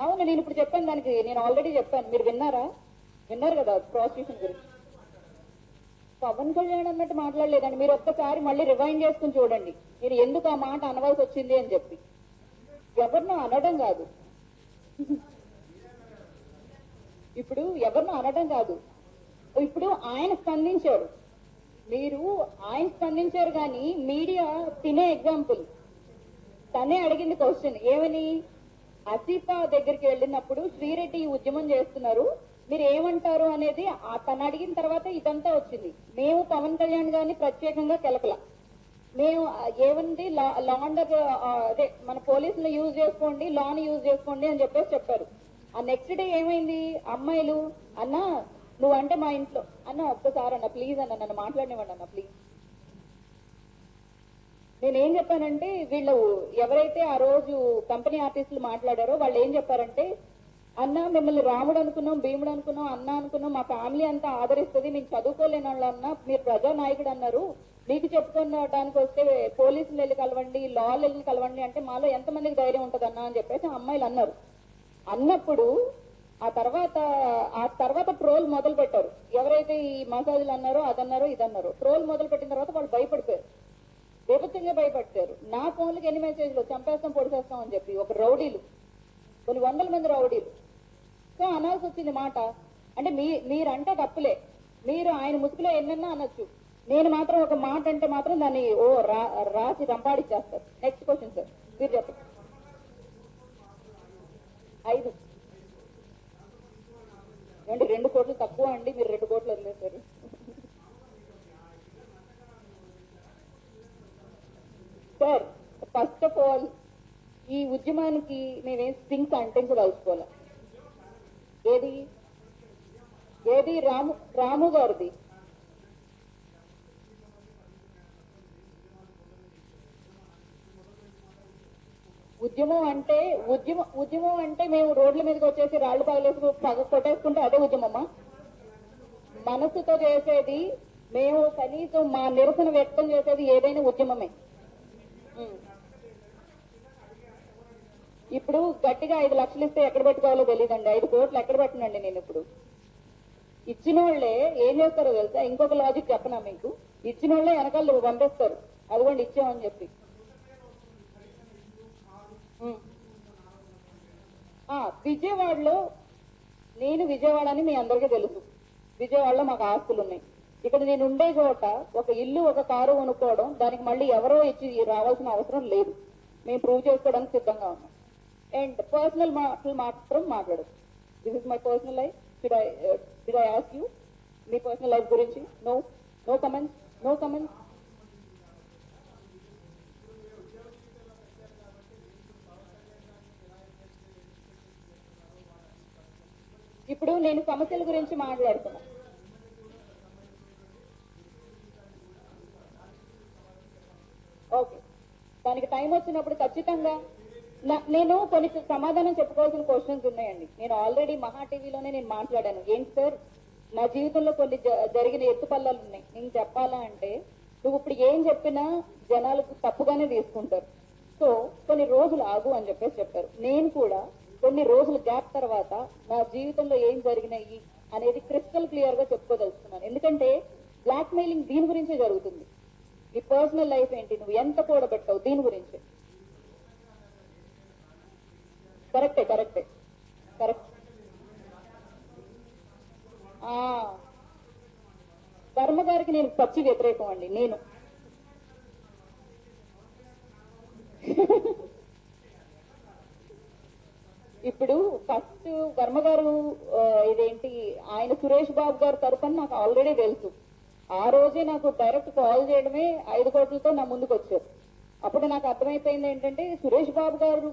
అవును నేను ఇప్పుడు చెప్పాను దానికి నేను ఆల్రెడీ చెప్పాను. మీరు విన్నారా? విన్నారు కదా ప్రాసిక్యూషన్ గురించి. పవన్ కళ్యాణ్ అన్నట్టు మాట్లాడలేదండి. మీరు ఒక్కసారి మళ్ళీ రివైండ్ చేసుకుని చూడండి. మీరు ఎందుకు ఆ మాట అనవలసి వచ్చింది అని చెప్పి. ఎవరినో అనడం కాదు. ఇప్పుడు ఎవరినో అనడం కాదు. ఇప్పుడు ఆయన స్పందించారు మీరు ఆయన స్పందించారు కానీ మీడియా తినే ఎగ్జాంపుల్. తనే అడిగింది క్వశ్చన్ ఏమని? అసీఫా దగ్గరికి వెళ్ళినప్పుడు శ్రీరెడ్డి ఉద్యమం చేస్తున్నారు. మీరు ఏమంటారు అనేది ఆ- తను అడిగిన తర్వాత ఇదంతా వచ్చింది. మేము పవన్ కళ్యాణ్ గారిని ప్రత్యేకంగా కెలకల మేము ఆ, ఏముంది? లా అదే మన పోలీసులు యూజ్ చేసుకోండి లాని యూజ్ చేసుకోండి అని చెప్పేసి చెప్పారు. ఆ నెక్స్ట్ డే ఏమైంది? అమ్మాయిలు అన్న నువ్వంటే మా ఇంట్లో. అన్న ఒక్కసారి అన్న ప్లీజ్ అన్న నన్ను మాట్లాడినివ్వండి అన్న ప్లీజ్ నేనేం చెప్పానంటే వీళ్ళు ఎవరైతే ఆ రోజు కంపెనీ ఆఫీసులు మాట్లాడారో వాళ్ళు ఏం చెప్పారంటే అన్న మిమ్మల్ని రాముడు అనుకున్నాం భీముడు అనుకున్నాం అన్న అనుకున్నాం మా ఫ్యామిలీ అంతా ఆదరిస్తుంది నేను చదువుకోలేని వాళ్ళు అన్న మీరు ప్రజానాయకుడు అన్నారు. మీకు చెప్పుకోవడానికి వస్తే పోలీసులు వెళ్ళి కలవండి లాలు వెళ్ళి కలవండి అంటే మాలో ఎంతమందికి ధైర్యం ఉంటుంది అన్న అని చెప్పేసి ఆ అమ్మాయిలు అన్నారు. అన్నప్పుడు ఆ తర్వాత ఆ తర్వాత ట్రోల్ మొదలు పెట్టారు. ఎవరైతే ఈ మసాజులు అన్నారో అదన్నారో ఇదన్నారో. ట్రోల్ మొదలు పెట్టిన తర్వాత వాళ్ళు భయపడిపోయారు. విపత్తంగా భయపడతారు నా ఫోన్లకు ఎన్ని మెసేజ్లు చంపేస్తాం పొడిచేస్తాం అని చెప్పి ఒక రౌడీలు. కొన్ని వందల మంది రౌడీలు. సో అనాల్సి వచ్చింది మాట. అంటే మీ మీరంటే తప్పులే. మీరు ఆయన ముసుగులో ఎన్నన్నా అనొచ్చు. నేను మాత్రం ఒక మాట అంటే మాత్రం దాన్ని ఓ రా రాసి రంపాడిచ్చేస్తారు. నెక్స్ట్ క్వశ్చన్ సార్ మీరు చెప్పండి. ఐదు. ఏమండి రెండు కోట్లు తక్కువ అండి మీరు రెండు కోట్లు వదిలేశారు సార్ ఫస్ట్ ఆఫ్ ఆల్ ఈ ఉద్యమానికి మేమేం కంటెంట్ రాసుకోవాలి ఏది? ఏది? రాము రాము గారిది. ఉద్యమం అంటే ఉద్యమం ఉద్యమం అంటే మేము రోడ్ల మీదకి వచ్చేసి రాళ్ళు పగలేసి పగ కొట్టేసుకుంటే అదే ఉద్యమమా? మనసుతో చేసేది మేము కనీసం మా నిరసన వ్యక్తం చేసేది ఏదైనా ఉద్యమమే. ఇప్పుడు గట్టిగా ఐదు లక్షలు ఇస్తే ఎక్కడ పెట్టుకోవాలో తెలియదండి ఐదు కోట్లు ఎక్కడ పెట్టనండి నేను ఇప్పుడు? ఇచ్చిన వాళ్ళే ఏం చేస్తారో తెలుసా? ఇంకొక లాజిక్ చెప్పనా మీకు? ఇచ్చిన వాళ్ళే వెనకాల పంపిస్తారు. అదిగోండి ఇచ్చామని చెప్పి. విజయవాడలో నేను విజయవాడ అని మీ అందరికీ తెలుసు. విజయవాడలో మాకు ఆస్తులు ఉన్నాయి. ఇక్కడ నేను ఉండే చోట ఒక ఇల్లు ఒక కారు కొనుక్కోవడం దానికి మళ్ళీ ఎవరో ఇచ్చి రావాల్సిన అవసరం లేదు. మేము ప్రూవ్ చేసుకోవడానికి సిద్ధంగా ఉన్నాం. అండ్ పర్సనల్ మాటలు మాత్రం మాట్లాడు this is my personal life did I ask you me personal life గురించి? No no comments no comments ఇప్పుడు నేను సమస్యల గురించి మాట్లాడుతున్నా. ఓకే. దానికి టైం వచ్చినప్పుడు ఖచ్చితంగా నా- నేను కొన్ని సమాధానం చెప్పుకోవాల్సిన క్వశ్చన్స్ ఉన్నాయండి. నేను ఆల్రెడీ మహా టీవీలోనే నేను మాట్లాడాను. ఏంటి సార్? నా జీవితంలో కొన్ని జ- జరిగిన ఎత్తుపల్లాలు ఉన్నాయి. నేను చెప్పాలా అంటే నువ్వు ఇప్పుడు ఏం చెప్పినా జనాలకు తప్పుగానే తీసుకుంటారు. సో కొన్ని రోజులు ఆగు అని చెప్పేసి చెప్పారు. నేను కూడా కొన్ని రోజుల గ్యాప్ తర్వాత నా జీవితంలో ఏం జరిగినాయి అనేది క్రిస్టల్ క్లియర్గా చెప్పుకోదలుచుకున్నాను. ఎందుకంటే బ్లాక్ మెయిలింగ్ దీని గురించే జరుగుతుంది. నీ పర్సనల్ లైఫ్ ఏంటి? నువ్వు ఎంత కూడబెట్టావు దీని గురించే. కరెక్టే కరెక్టే కరెక్ట్. ఆ, గారికి నేను పచ్చి వ్యతిరేకం అండి నేను. ఫస్ట్ వర్మ గారు ఇదేంటి ఆయన సురేష్ బాబు గారు తరఫున నాకు ఆల్రెడీ తెలుసు. ఆ రోజే నాకు డైరెక్ట్ కాల్ చేయడమే ఐదు కోట్లతో నా ముందుకు వచ్చారు. అప్పుడు నాకు అర్థమైపోయింది ఏంటంటే సురేష్ బాబు గారు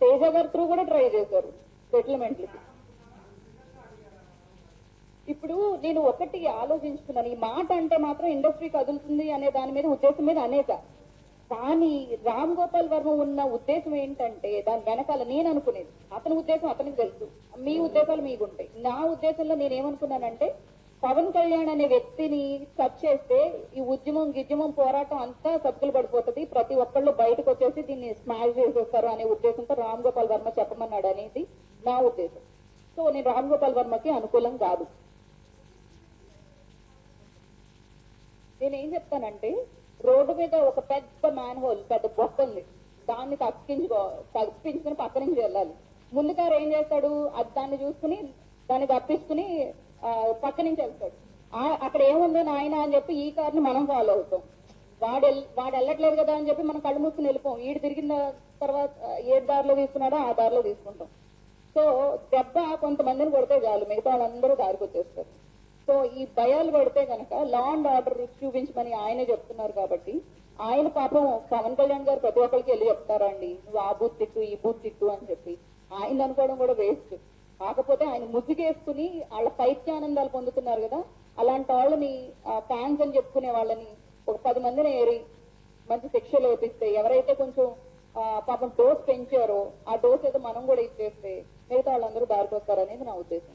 తేజ గారు త్రూ కూడా ట్రై చేశారు సెటిల్మెంట్లకి. ఇప్పుడు నేను ఒకటి ఆలోచించుకున్నాను. ఈ మాట అంటే మాత్రం ఇండస్ట్రీ కదులుతుంది అనే దాని మీద ఉద్దేశం మీద అనేక. కానీ రామ్ గోపాల్ వర్మ ఉన్న ఉద్దేశం ఏంటంటే దాని వెనకాల నేను అనుకునేది. అతని ఉద్దేశం అతనికి తెలుసు. మీ ఉద్దేశాలు మీకు ఉంటాయి నా ఉద్దేశంలో నేను ఏమనుకున్నానంటే పవన్ కళ్యాణ్ అనే వ్యక్తిని సబ్ చేస్తే ఈ ఉద్యమం గిద్యమం పోరాటం అంతా సబ్బులు పడిపోతుంది. ప్రతి ఒక్కళ్ళు బయటకు వచ్చేసి దీన్ని స్మాష్ చేసేస్తారు అనే ఉద్దేశంతో రామ్ గోపాల్ వర్మ చెప్పమన్నాడు అనేది నా ఉద్దేశం. సో నేను రామ్ గోపాల్ వర్మకి అనుకూలం కాదు. నేను ఏం చెప్తానంటే రోడ్డు మీద ఒక పెద్ద మ్యాన్ హోల్ పెద్ద బొక్క ఉంది. దాన్ని తప్పించుకో తప్పించుకుని పక్క నుంచి వెళ్ళాలి. ముందు కారు ఏం చేస్తాడు? అది దాన్ని చూసుకుని దాన్ని తప్పించుకుని ఆ, పక్క నుంచి వెళ్తాడు. ఆ- అక్కడ ఏముందో నాయన అని చెప్పి ఈ కార్ని మనం ఫాలో అవుతాం. వాడు వాడు వెళ్ళట్లేదు కదా అని చెప్పి మనం కళ్ళు మూసుకుని వెళ్ళిపోం. ఈడు తిరిగిన తర్వాత ఏ దారిలో తీసుకున్నాడో ఆ దారిలో తీసుకుంటాం. సో దెబ్బ కొంతమందిని కొడితే చాలు. మిగతా వాళ్ళందరూ దారికి వచ్చేస్తారు సో ఈ భయాలు పడితే కనుక లా అండ్ ఆర్డర్ చూపించమని ఆయనే చెప్తున్నారు కాబట్టి ఆయన పాపం పవన్ కళ్యాణ్ గారు ప్రతి ఒక్కరికి వెళ్ళి చెప్తారా అండి నువ్వు ఆ బూత్ తిట్టు ఈ బూత్ తిట్టు అని చెప్పి. ఆయన అనుకోవడం కూడా వేస్ట్ కాకపోతే ఆయన ముసుగేసుకుని వాళ్ళ పైత్యానందాలు పొందుతున్నారు కదా అలాంటి వాళ్ళని ఫ్యాన్స్ అని చెప్పుకునే వాళ్ళని ఒక పది మందిని ఏరి మంచి శిక్షలు వేపిస్తే ఎవరైతే కొంచెం ఆ, పాపం డోస్ పెంచారో ఆ డోస్ ఏదో మనం కూడా ఇచ్చేస్తే మిగతా వాళ్ళందరూ దారికి వస్తారనేది నా ఉద్దేశం.